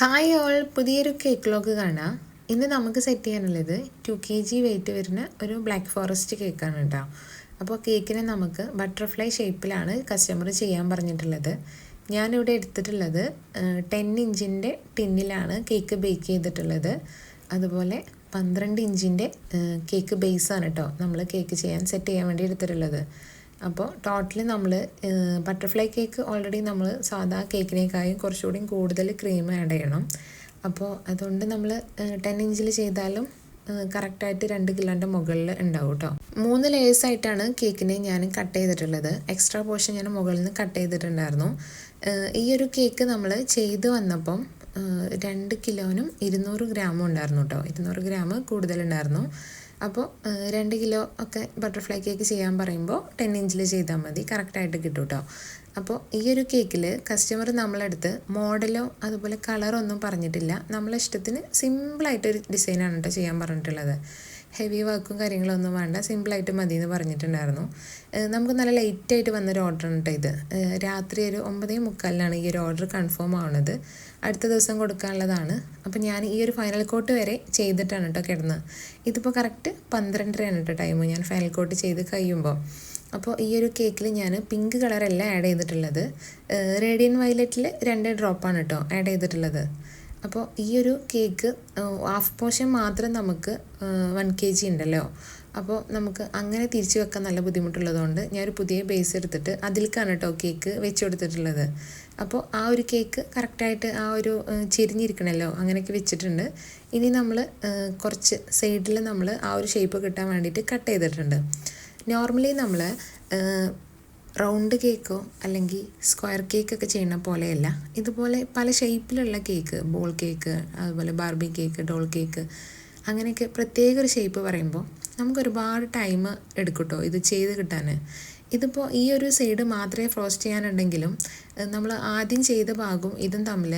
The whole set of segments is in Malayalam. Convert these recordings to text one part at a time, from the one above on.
ഹായ് ഓൾ പുതിയൊരു കേക്ക് ലോഗ് കാണാം. ഇന്ന് നമുക്ക് സെറ്റ് ചെയ്യാനുള്ളത് ടു കെ ജി വെയിറ്റ് വരുന്ന ഒരു ബ്ലാക്ക് ഫോറസ്റ്റ് കേക്കാണ് കേട്ടോ. അപ്പോൾ കേക്കിനെ നമുക്ക് ബട്ടർഫ്ലൈ ഷേപ്പിലാണ് കസ്റ്റമർ ചെയ്യാൻ പറഞ്ഞിട്ടുള്ളത്. ഞാനിവിടെ എടുത്തിട്ടുള്ളത് ടെൻ ഇഞ്ചിന്റെ ടിന്നിലാണ് കേക്ക് ബേക്ക് ചെയ്തിട്ടുള്ളത്. അതുപോലെ പന്ത്രണ്ട് ഇഞ്ചിന്റെ കേക്ക് ബേസാണ് കേട്ടോ നമ്മൾ കേക്ക് ചെയ്യാൻ സെറ്റ് ചെയ്യാൻ വേണ്ടി എടുത്തിട്ടുള്ളത്. അപ്പോൾ ടോട്ടലി നമ്മൾ ബട്ടർഫ്ലൈ കേക്ക് ഓൾറെഡി നമ്മൾ സാധാ കേക്കിനേക്കായും കുറച്ചുകൂടി കൂടുതൽ ക്രീം ആഡ് ചെയ്യണം. അപ്പോൾ അതുകൊണ്ട് നമ്മൾ ടെൻ ഇഞ്ചിൽ ചെയ്താലും കറക്റ്റായിട്ട് രണ്ട് കിലോന്റെ മുകളിൽ ഉണ്ടാവും കേട്ടോ മൂന്ന് ലേയേഴ്സ് ആയിട്ടാണ് കേക്കിനെ ഞാൻ കട്ട് ചെയ്തിട്ടുള്ളത്. എക്സ്ട്രാ പോർഷൻ ഞാൻ മുകളിൽ നിന്ന് കട്ട് ചെയ്തിട്ടുണ്ടായിരുന്നു. ഈ ഒരു കേക്ക് നമ്മൾ ചെയ്ത് വന്നപ്പം രണ്ട് കിലോനും ഇരുന്നൂറ് ഗ്രാമും ഉണ്ടായിരുന്നു കേട്ടോ ഇരുന്നൂറ് ഗ്രാം കൂടുതലുണ്ടായിരുന്നു അപ്പോൾ രണ്ട് കിലോ ഒക്കെ ബട്ടർഫ്ലൈ കേക്ക് ചെയ്യാൻ പറയുമ്പോൾ ടെൻ ഇഞ്ചിൽ ചെയ്താൽ മതി. കറക്റ്റായിട്ട് കിട്ടും കേട്ടോ അപ്പോൾ ഈ ഒരു കേക്കിൽ കസ്റ്റമർ നമ്മളെടുത്ത് മോഡലോ അതുപോലെ കളറോ ഒന്നും പറഞ്ഞിട്ടില്ല. നമ്മളെ ഇഷ്ടത്തിന് സിമ്പിളായിട്ടൊരു ഡിസൈനാണ് കേട്ടോ ചെയ്യാൻ പറഞ്ഞിട്ടുള്ളത്. ഹെവി വർക്കും കാര്യങ്ങളൊന്നും വേണ്ട. സിമ്പിളായിട്ട് മതി എന്ന് പറഞ്ഞിട്ടുണ്ടായിരുന്നു. നമുക്ക് നല്ല ലേറ്റായിട്ട് വന്നൊരു ഓർഡറാണ് കേട്ടോ ഇത്. രാത്രി ഒരു ഒമ്പതേ മുക്കാലിനാണ് ഈ ഒരു ഓർഡർ കൺഫേം ആവുന്നത് അടുത്ത ദിവസം കൊടുക്കാനുള്ളതാണ്. അപ്പോൾ ഞാൻ ഈ ഒരു ഫൈനൽ കോട്ട് വരെ ചെയ്തിട്ടാണ് കേട്ടോ കിടന്നത് ഇതിപ്പോൾ കറക്റ്റ് പന്ത്രണ്ടരയാണ് കേട്ടോ ടൈം ഞാൻ ഫൈനൽ കോട്ട് ചെയ്ത് കഴിയുമ്പോൾ അപ്പോൾ ഈ ഒരു കേക്കിൽ ഞാൻ പിങ്ക് കളറല്ല ആഡ് ചെയ്തിട്ടുള്ളത്. റേഡിയൻ വയലറ്റിൽ രണ്ട് ഡ്രോപ്പാണ് കേട്ടോ ആഡ് ചെയ്തിട്ടുള്ളത്. അപ്പോൾ ഈ ഒരു കേക്ക് ഹാഫ് പോർഷൻ മാത്രം നമുക്ക് വൺ കെ ജി ഉണ്ടല്ലോ. അപ്പോൾ നമുക്ക് അങ്ങനെ തിരിച്ചു വെക്കാൻ നല്ല ബുദ്ധിമുട്ടുള്ളതുകൊണ്ട് ഞാനൊരു പുതിയ ബേസ് എടുത്തിട്ട് അതിലേക്കാണ് കേട്ടോ കേക്ക് വെച്ച് കൊടുത്തിട്ടുള്ളത്. അപ്പോൾ ആ ഒരു കേക്ക് കറക്റ്റായിട്ട് ആ ഒരു ചിരിഞ്ഞിരിക്കണമല്ലോ അങ്ങനെയൊക്കെ വെച്ചിട്ടുണ്ട്. ഇനി നമ്മൾ കുറച്ച് സൈഡിൽ നമ്മൾ ആ ഒരു ഷേപ്പ് കിട്ടാൻ വേണ്ടിയിട്ട് കട്ട് ചെയ്തിട്ടുണ്ട്. നോർമലി നമ്മൾ റൗണ്ട് കേക്കോ അല്ലെങ്കിൽ സ്ക്വയർ കേക്കൊക്കെ ചെയ്യുന്ന പോലെയല്ല. ഇതുപോലെ പല ഷേപ്പിലുള്ള കേക്ക് ബോൾ കേക്ക് അതുപോലെ ബാർബി കേക്ക് ഡോൾ കേക്ക് അങ്ങനെയൊക്കെ പ്രത്യേക ഒരു ഷേപ്പ് പറയുമ്പോൾ നമുക്ക് ഒരുപാട് ടൈം എടുക്കട്ടോ ഇത് ചെയ്ത് കിട്ടാൻ ഇതിപ്പോൾ ഈ ഒരു സൈഡ് മാത്രമേ ഫ്രോസ്റ്റ് ചെയ്യാനുണ്ടെങ്കിലും നമ്മൾ ആദ്യം ചെയ്ത ഭാഗവും ഇതും തമ്മിൽ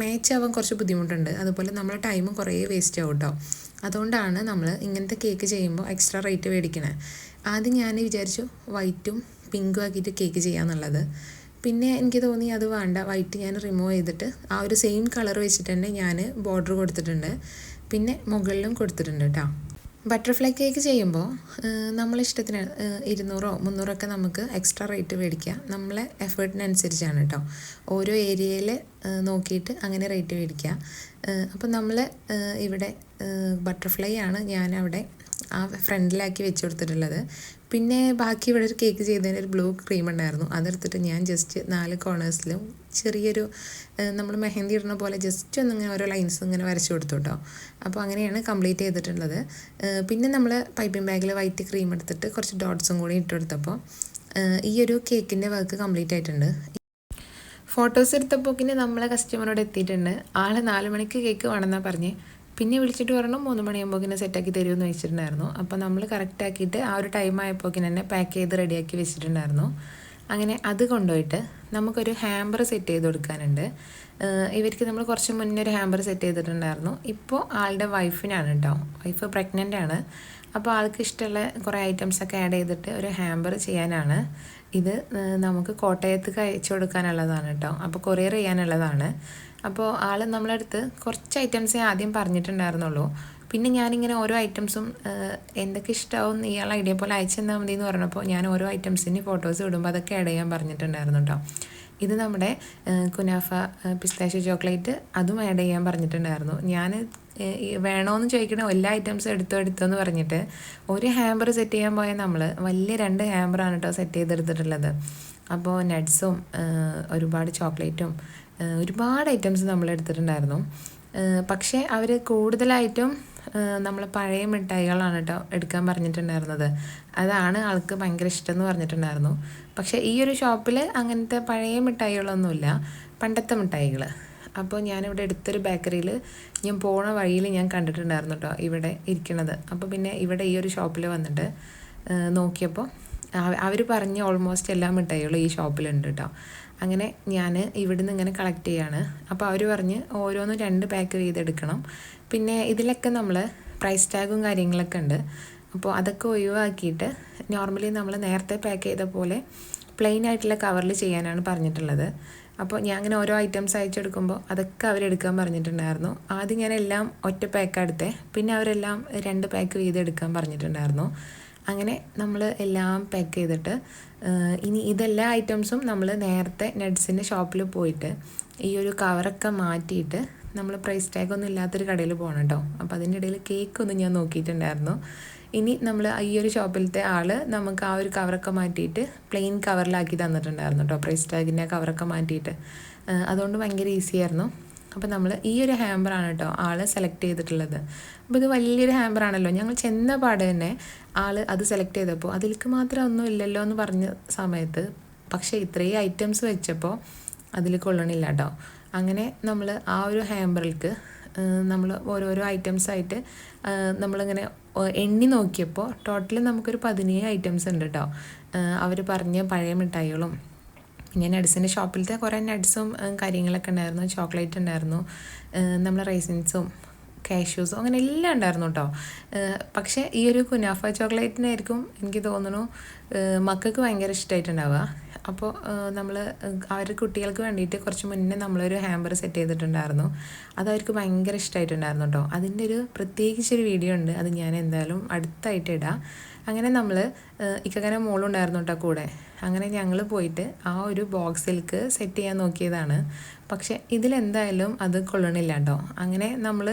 മാച്ച് ആവാൻ കുറച്ച് ബുദ്ധിമുട്ടുണ്ട്. അതുപോലെ നമ്മളെ ടൈമും കുറേ വേസ്റ്റ് ആവും കേട്ടോ അതുകൊണ്ടാണ് നമ്മൾ ഇങ്ങനത്തെ കേക്ക് ചെയ്യുമ്പോൾ എക്സ്ട്രാ റേറ്റ് മേടിക്കണേ. ആദ്യം ഞാൻ വിചാരിച്ചു വൈറ്റും പിങ്കും ആക്കിയിട്ട് കേക്ക് ചെയ്യാന്നുള്ളത്. പിന്നെ എനിക്ക് തോന്നി അത് വേണ്ട വൈറ്റ് ഞാൻ റിമൂവ് ചെയ്തിട്ട് ആ ഒരു സെയിം കളർ വെച്ചിട്ട് തന്നെ ഞാൻ ബോർഡർ കൊടുത്തിട്ടുണ്ട്. പിന്നെ മുകളിലും കൊടുത്തിട്ടുണ്ട് കേട്ടോ ബട്ടർഫ്ലൈ കേക്ക് ചെയ്യുമ്പോൾ നമ്മളിഷ്ടത്തിന് ഇരുന്നൂറോ മുന്നൂറൊക്കെ നമുക്ക് എക്സ്ട്രാ റേറ്റ് മേടിക്കാം നമ്മളെ എഫേർട്ടിനനുസരിച്ചാണ് കേട്ടോ ഓരോ ഏരിയയിൽ നോക്കിയിട്ട് അങ്ങനെ റേറ്റ് മേടിക്കുക. അപ്പോൾ നമ്മൾ ഇവിടെ ബട്ടർഫ്ലൈ ആണ് ഞാൻ അവിടെ ആ ഫ്രണ്ടിലാക്കി വെച്ച് കൊടുത്തിട്ടുള്ളത് പിന്നെ ബാക്കി ഇവിടെ ഒരു കേക്ക് ചെയ്തതിന് ഒരു ബ്ലൂ ക്രീം ഉണ്ടായിരുന്നു. അതെടുത്തിട്ട് ഞാൻ ജസ്റ്റ് നാല് കോർണേഴ്സിലും ചെറിയൊരു നമ്മൾ മെഹന്തി ഇടുന്ന പോലെ ജസ്റ്റ് ഒന്ന് ഇങ്ങനെ ഓരോ ലൈൻസ് ഇങ്ങനെ വരച്ചു കൊടുത്തു കേട്ടോ അപ്പോൾ അങ്ങനെയാണ് കംപ്ലീറ്റ് ചെയ്തിട്ടുള്ളത്. പിന്നെ നമ്മൾ പൈപ്പിംഗ് ബാഗിൽ വൈറ്റ് ക്രീം എടുത്തിട്ട് കുറച്ച് ഡോട്ട്സും കൂടി ഇട്ട് കൊടുത്തപ്പോൾ ഈ ഒരു കേക്കിന്റെ വർക്ക് കംപ്ലീറ്റ് ആയിട്ടുണ്ട്. ഫോട്ടോസ് എടുത്തപ്പോൾ പിന്നെ നമ്മളെ കസ്റ്റമറോട് എത്തിയിട്ടുണ്ട്. ആൾ നാല് മണിക്ക് കേക്ക് വേണമെന്നാണ് പറഞ്ഞ്. പിന്നെ വിളിച്ചിട്ട് പറഞ്ഞു മൂന്ന് മണിയാകുമ്പോൾ സെറ്റാക്കി തരുമെന്ന് വെച്ചിട്ടുണ്ടായിരുന്നു. അപ്പോൾ നമ്മൾ കറക്റ്റ് ആക്കിയിട്ട് ആ ഒരു ടൈം ആയപ്പോൾ തന്നെ പാക്ക് ചെയ്ത് റെഡിയാക്കി വെച്ചിട്ടുണ്ടായിരുന്നു. അങ്ങനെ അത് കൊണ്ടുപോയിട്ട് നമുക്കൊരു ഹാമ്പർ സെറ്റ് ചെയ്ത് കൊടുക്കാനുണ്ട്. ഇവർക്ക് നമ്മൾ കുറച്ച് മുന്നേ ഒരു ഹാമ്പർ സെറ്റ് ചെയ്തിട്ടുണ്ടായിരുന്നു. ഇപ്പോൾ ആളുടെ വൈഫിനാണ് കേട്ടോ വൈഫ് പ്രഗ്നന്റ് ആണ്. അപ്പോൾ ആൾക്ക് ഇഷ്ടമുള്ള കുറേ ഐറ്റംസൊക്കെ ആഡ് ചെയ്തിട്ട് ഒരു ഹാമ്പർ ചെയ്യാനാണ്. ഇത് നമുക്ക് കോട്ടയത്ത് അയച്ചു കൊടുക്കാനുള്ളതാണ് കേട്ടോ അപ്പോൾ കൊറിയർ ചെയ്യാനുള്ളതാണ്. അപ്പോൾ ആൾ നമ്മളടുത്ത് കുറച്ച് ഐറ്റംസേ ആദ്യം പറഞ്ഞിട്ടുണ്ടായിരുന്നുള്ളൂ. പിന്നെ ഞാനിങ്ങനെ ഓരോ ഐറ്റംസും എന്തൊക്കെ ഇഷ്ടമാവും ഇയാൾ ഐഡിയ പോലെ അയച്ചു തന്നാൽ മതി എന്ന് പറഞ്ഞപ്പോൾ ഞാൻ ഓരോ ഐറ്റംസിന്റെ ഫോട്ടോസ് ഇടുമ്പോൾ അതൊക്കെ ആഡ് ചെയ്യാൻ പറഞ്ഞിട്ടുണ്ടായിരുന്നു കേട്ടോ ഇത് നമ്മുടെ കുനാഫ പിസ്താഷ്യ ചോക്ലേറ്റ് അതും ആഡ് ചെയ്യാൻ പറഞ്ഞിട്ടുണ്ടായിരുന്നു. ഞാൻ വേണമെന്ന് ചോദിക്കണ എല്ലാ ഐറ്റംസും എടുത്തോ എടുത്തോ എന്ന് പറഞ്ഞിട്ട് ഒരു ഹാമ്പർ സെറ്റ് ചെയ്യാൻ പോയാൽ നമ്മൾ വലിയ രണ്ട് ഹാമ്പറാണ് കേട്ടോ സെറ്റ് ചെയ്തെടുത്തിട്ടുള്ളത്. അപ്പോൾ നട്ട്സും ഒരുപാട് ചോക്ലേറ്റും ഒരുപാട് ഐറ്റംസ് നമ്മൾ എടുത്തിട്ടുണ്ടായിരുന്നു. പക്ഷേ അവർ കൂടുതലായിട്ടും നമ്മൾ പഴയ മിഠായികളാണ് കേട്ടോ എടുക്കാൻ പറഞ്ഞിട്ടുണ്ടായിരുന്നത്. അതാണ് ആൾക്ക് ഭയങ്കര ഇഷ്ടം എന്ന് പറഞ്ഞിട്ടുണ്ടായിരുന്നു. പക്ഷേ ഈ ഒരു ഷോപ്പിൽ അങ്ങനത്തെ പഴയ മിഠായികളൊന്നുമില്ല. പണ്ടത്തെ മിഠായികൾ അപ്പോൾ ഞാനിവിടെ എടുത്തൊരു ബേക്കറിയിൽ ഞാൻ പോണ വഴിയിൽ ഞാൻ കണ്ടിട്ടുണ്ടായിരുന്നു കേട്ടോ ഇവിടെ ഇരിക്കണത്. അപ്പോൾ പിന്നെ ഇവിടെ ഈ ഒരു ഷോപ്പിൽ വന്നിട്ട് നോക്കിയപ്പോൾ അവർ പറഞ്ഞ ഓൾമോസ്റ്റ് എല്ലാ മിഠായികളും ഈ ഷോപ്പിലുണ്ട് കേട്ടോ അങ്ങനെ ഞാൻ ഇവിടുന്ന് ഇങ്ങനെ കളക്ട് ചെയ്യാണ്. അപ്പോൾ അവർ പറഞ്ഞ് ഓരോന്നും രണ്ട് പാക്ക് ചെയ്തെടുക്കണം. പിന്നെ ഇതിലൊക്കെ നമ്മൾ പ്രൈസ് ടാഗും കാര്യങ്ങളൊക്കെ ഉണ്ട്. അപ്പോൾ അതൊക്കെ ഒഴിവാക്കിയിട്ട് നോർമലി നമ്മൾ നേരത്തെ പാക്ക് ചെയ്ത പോലെ പ്ലെയിൻ ആയിട്ടുള്ള കവറിൽ ചെയ്യാനാണ് പറഞ്ഞിട്ടുള്ളത്. അപ്പോൾ ഞാൻ അങ്ങനെ ഓരോ ഐറ്റംസ് അയച്ചെടുക്കുമ്പോൾ അതൊക്കെ അവരെടുക്കാൻ പറഞ്ഞിട്ടുണ്ടായിരുന്നു. ആദ്യം ഞാൻ എല്ലാം ഒറ്റ പാക്ക് എടുത്തേ. പിന്നെ അവരെല്ലാം രണ്ട് പാക്ക് വീതം എടുക്കാൻ പറഞ്ഞിട്ടുണ്ടായിരുന്നു. അങ്ങനെ നമ്മൾ എല്ലാം പാക്ക് ചെയ്തിട്ട് ഇനി ഇതെല്ലാ ഐറ്റംസും നമ്മൾ നേരത്തെ നെഡ്സിന്റെ ഷോപ്പിൽ പോയിട്ട് ഈ ഒരു കവറൊക്കെ മാറ്റിയിട്ട് നമ്മൾ പ്രൈസ് ടാഗ് ഒന്നും ഇല്ലാത്തൊരു കടയിൽ പോകണം കേട്ടോ അപ്പോൾ അതിന്റെ ഇടയിൽ കേക്ക് ഒന്നും ഞാൻ നോക്കിയിട്ടുണ്ടായിരുന്നു. ഇനി നമ്മൾ ഈ ഒരു ഷോപ്പിലത്തെ ആൾ നമുക്ക് ആ ഒരു കവറൊക്കെ മാറ്റിയിട്ട് പ്ലെയിൻ കവറിലാക്കി തന്നിട്ടുണ്ടായിരുന്നു കേട്ടോ പ്രൈസ് ടാഗിന്റെ കവറൊക്കെ മാറ്റിയിട്ട്. അതുകൊണ്ട് ഭയങ്കര ഈസി ആയിരുന്നു. അപ്പോൾ നമ്മൾ ഈ ഒരു ഹാമ്പറാണ് കേട്ടോ ആൾ സെലക്ട് ചെയ്തിട്ടുള്ളത്. അപ്പോൾ ഇത് വലിയൊരു ഹാമ്പറാണല്ലോ ഞങ്ങൾ ചെന്ന പാട് തന്നെ ആൾ അത് സെലക്ട് ചെയ്തപ്പോൾ അതിലേക്ക് മാത്രം ഒന്നും ഇല്ലല്ലോ എന്ന് പറഞ്ഞ സമയത്ത് പക്ഷേ ഇത്രയും ഐറ്റംസ് വെച്ചപ്പോൾ അതിൽ കൊള്ളണില്ല കേട്ടോ അങ്ങനെ നമ്മൾ ആ ഒരു ഹാമ്പറിൽക്ക് നമ്മൾ ഓരോരോ ഐറ്റംസ് ആയിട്ട് നമ്മളിങ്ങനെ എണ്ണി നോക്കിയപ്പോൾ ടോട്ടൽ നമുക്കൊരു പതിനേഴ് ഐറ്റംസ് ഉണ്ട് കേട്ടോ അവർ പറഞ്ഞ പഴയ മിഠായികളും പിന്നെ നട്സിന്റെ ഷോപ്പിലത്തെ കുറേ നട്സും കാര്യങ്ങളൊക്കെ ഉണ്ടായിരുന്നു. ചോക്ലേറ്റ് ഉണ്ടായിരുന്നു. നമ്മൾ റൈസിൻസും കാഷ്യൂസും അങ്ങനെ എല്ലാം ഉണ്ടായിരുന്നു കേട്ടോ പക്ഷേ ഈ ഒരു കുനാഫ ചോക്ലേറ്റിനായിരിക്കും എനിക്ക് തോന്നുന്നു മക്കൾക്ക് ഭയങ്കര ഇഷ്ടമായിട്ടുണ്ടാവുക അപ്പോൾ നമ്മൾ അവർ കുട്ടികൾക്ക് വേണ്ടിയിട്ട് കുറച്ച് മുന്നേ നമ്മളൊരു ഹാമ്പർ സെറ്റ് ചെയ്തിട്ടുണ്ടായിരുന്നു. അത് അവർക്ക് ഭയങ്കര ഇഷ്ടമായിട്ടുണ്ടായിരുന്നു കേട്ടോ അതിന്റെ ഒരു പ്രത്യേകിച്ചൊരു വീഡിയോ ഉണ്ട്. അത് ഞാൻ എന്തായാലും അടുത്തായിട്ട് ഇടാം. അങ്ങനെ നമ്മൾ ഇക്കങ്ങനെ മോളുണ്ടായിരുന്നു കേട്ടോ കൂടെ. അങ്ങനെ ഞങ്ങൾ പോയിട്ട് ആ ഒരു ബോക്സിലേക്ക് സെറ്റ് ചെയ്യാൻ നോക്കിയതാണ്. പക്ഷേ ഇതിലെന്തായാലും അത് കൊള്ളണില്ല കേട്ടോ അങ്ങനെ നമ്മൾ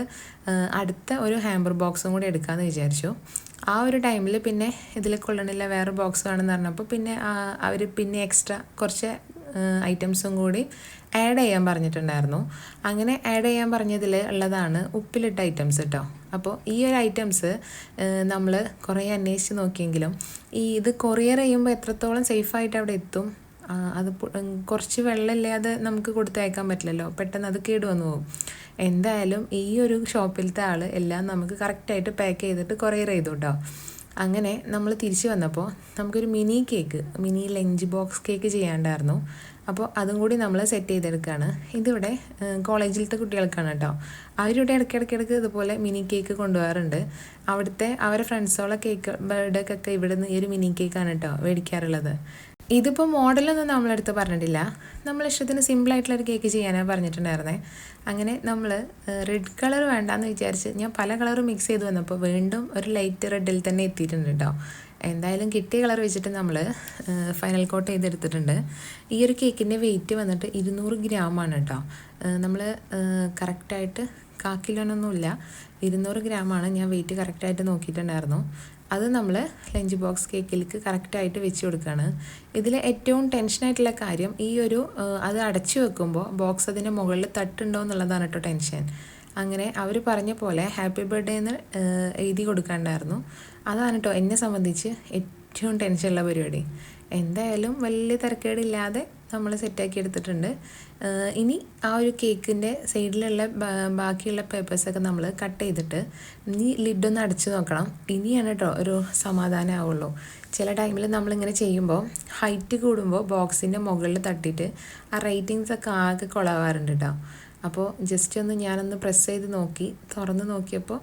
അടുത്ത ഒരു ഹാമ്പർ ബോക്സും കൂടി എടുക്കാമെന്ന് വിചാരിച്ചു. ആ ഒരു ടൈമിൽ പിന്നെ ഇതിൽ കൊള്ളണില്ല വേറെ ബോക്സ് വേണമെന്ന് പറഞ്ഞപ്പോൾ പിന്നെ അവർ പിന്നെ എക്സ്ട്രാ കുറച്ച് ഐറ്റംസും കൂടി ആഡ് ചെയ്യാൻ പറഞ്ഞിട്ടുണ്ടായിരുന്നു. അങ്ങനെ ആഡ് ചെയ്യാൻ പറഞ്ഞതിൽ ഉള്ളതാണ് ഉപ്പിലിട്ട ഐറ്റംസ് കേട്ടോ അപ്പോൾ ഈ ഒരു ഐറ്റംസ് നമ്മൾ കുറേ അന്വേഷിച്ച് നോക്കിയെങ്കിലും ഈ ഇത് കൊറിയർ ചെയ്യുമ്പോൾ എത്രത്തോളം സേഫായിട്ട് അവിടെ എത്തും? അത് കുറച്ച് വെള്ളമില്ലാതെ നമുക്ക് കൊടുത്തയക്കാൻ പറ്റില്ലല്ലോ. പെട്ടെന്ന് അത് കേടുവന്നു പോകും. എന്തായാലും ഈ ഒരു ഷോപ്പിലത്തെ ആൾ എല്ലാം നമുക്ക് കറക്റ്റായിട്ട് പാക്ക് ചെയ്തിട്ട് കൊറിയർ ചെയ്തു കേട്ടോ അങ്ങനെ നമ്മൾ തിരിച്ചു വന്നപ്പോൾ നമുക്കൊരു mini cake mini lunch box cake ചെയ്യാണ്ടായിരുന്നു അപ്പോൾ അതും കൂടി നമ്മൾ സെറ്റ് ചെയ്തെടുക്കുകയാണ്. ഇതിവിടെ കോളേജിലത്തെ കുട്ടികൾക്കാണ് കേട്ടോ. അവരിവിടെ ഇടയ്ക്കിടയ്ക്കിടയ്ക്ക് ഇതുപോലെ മിനി കേക്ക് കൊണ്ടുപോകാറുണ്ട്. അവിടുത്തെ അവരെ ഫ്രണ്ട്സോളെ കേക്ക് ബർത്ത്ഡേക്കൊക്കെ ഇവിടെ നിന്ന് ഈ ഒരു മിനി കേക്കാണ് കേട്ടോ മേടിക്കാറുള്ളത്. ഇതിപ്പോൾ മോഡലൊന്നും നമ്മളെടുത്ത് പറഞ്ഞിട്ടില്ല. നമ്മൾ ഇഷ്ടത്തിന് സിമ്പിളായിട്ടുള്ളൊരു കേക്ക് ചെയ്യാനാണ് പറഞ്ഞിട്ടുണ്ടായിരുന്നേ. അങ്ങനെ നമ്മൾ റെഡ് കളർ വേണ്ടാന്ന് വിചാരിച്ച് ഞാൻ പല കളറും മിക്സ് ചെയ്ത് വന്നപ്പോൾ വീണ്ടും ഒരു ലൈറ്റ് റെഡിൽ തന്നെ എത്തിയിട്ടുണ്ട് കേട്ടോ എന്തായാലും കിട്ടിയ കളർ വെച്ചിട്ട് നമ്മൾ ഫൈനൽ കോട്ട് ചെയ്തെടുത്തിട്ടുണ്ട്. ഈ ഒരു കേക്കിന്റെ വെയിറ്റ് വന്നിട്ട് ഇരുന്നൂറ് ഗ്രാമാണ് കേട്ടോ നമ്മൾ കറക്റ്റായിട്ട് കാക്കിലോനൊന്നുമില്ല ഇരുന്നൂറ് ഗ്രാമാണ് ഞാൻ വെയിറ്റ് കറക്റ്റായിട്ട് നോക്കിയിട്ടുണ്ടായിരുന്നു. അത് നമ്മൾ ലഞ്ച് ബോക്സ് കേക്കിലേക്ക് കറക്റ്റായിട്ട് വെച്ച് കൊടുക്കുകയാണ് ഇതിൽ ഏറ്റവും ടെൻഷനായിട്ടുള്ള കാര്യം ഈ ഒരു അത് അടച്ചു വെക്കുമ്പോൾ ബോക്സ് അതിന്റെ മുകളിൽ തട്ടുണ്ടോ എന്നുള്ളതാണ് കേട്ടോ ടെൻഷൻ അങ്ങനെ അവർ പറഞ്ഞ പോലെ ഹാപ്പി ബർത്ത്ഡേ എന്ന് എഴുതി കൊടുക്കാണ്ടായിരുന്നു. അതാണ് കേട്ടോ എന്നെ സംബന്ധിച്ച് ഏറ്റവും ടെൻഷനുള്ള പരിപാടി. എന്തായാലും വലിയ തിരക്കേടില്ലാതെ നമ്മൾ സെറ്റാക്കി എടുത്തിട്ടുണ്ട്. ഇനി ആ ഒരു കേക്കിന്റെ സൈഡിലുള്ള ബാക്കിയുള്ള പേപ്പേഴ്സൊക്കെ നമ്മൾ കട്ട് ചെയ്തിട്ട് ഇനി ലിഡൊന്ന് അടച്ചു നോക്കണം. ഇനിയാണ് കേട്ടോ ഒരു സമാധാനമാവുള്ളൂ ചില ടൈമിൽ നമ്മളിങ്ങനെ ചെയ്യുമ്പോൾ ഹൈറ്റ് കൂടുമ്പോൾ ബോക്സിന്റെ മുകളിൽ തട്ടിയിട്ട് ആ റേറ്റിങ്സ് ഒക്കെ ആകെ കുളവാറുണ്ട് കേട്ടോ അപ്പോൾ ജസ്റ്റ് ഒന്ന് ഞാനൊന്ന് പ്രസ് ചെയ്ത് നോക്കി തുറന്ന് നോക്കിയപ്പോൾ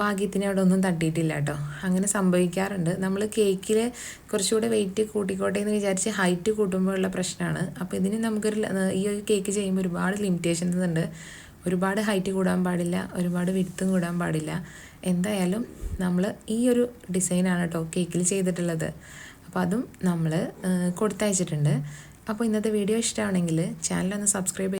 ഭാഗ്യത്തിന് അവിടെ ഒന്നും തട്ടിയിട്ടില്ല കേട്ടോ. അങ്ങനെ സംഭവിക്കാറുണ്ട്. നമ്മൾ കേക്കിൽ കുറച്ചുകൂടെ വെയിറ്റ് കൂട്ടിക്കോട്ടെ എന്ന് വിചാരിച്ച് ഹൈറ്റ് കൂട്ടുമ്പോഴുള്ള പ്രശ്നമാണ് അപ്പോൾ ഇതിന് നമുക്കൊരു ഈ ഒരു കേക്ക് ചെയ്യുമ്പോൾ ഒരുപാട് ലിമിറ്റേഷൻസ് ഉണ്ട്. ഒരുപാട് ഹൈറ്റ് കൂടാൻ പാടില്ല ഒരുപാട് വിരുത്തും കൂടാൻ പാടില്ല. എന്തായാലും നമ്മൾ ഈ ഒരു ഡിസൈനാണ് കേട്ടോ കേക്കിൽ ചെയ്തിട്ടുള്ളത്. അപ്പോൾ അതും നമ്മൾ കൊടുത്തയച്ചിട്ടുണ്ട്. അപ്പോൾ ഇന്നത്തെ വീഡിയോ ഇഷ്ടമാണെങ്കിൽ ചാനലൊന്ന് സബ്സ്ക്രൈബ്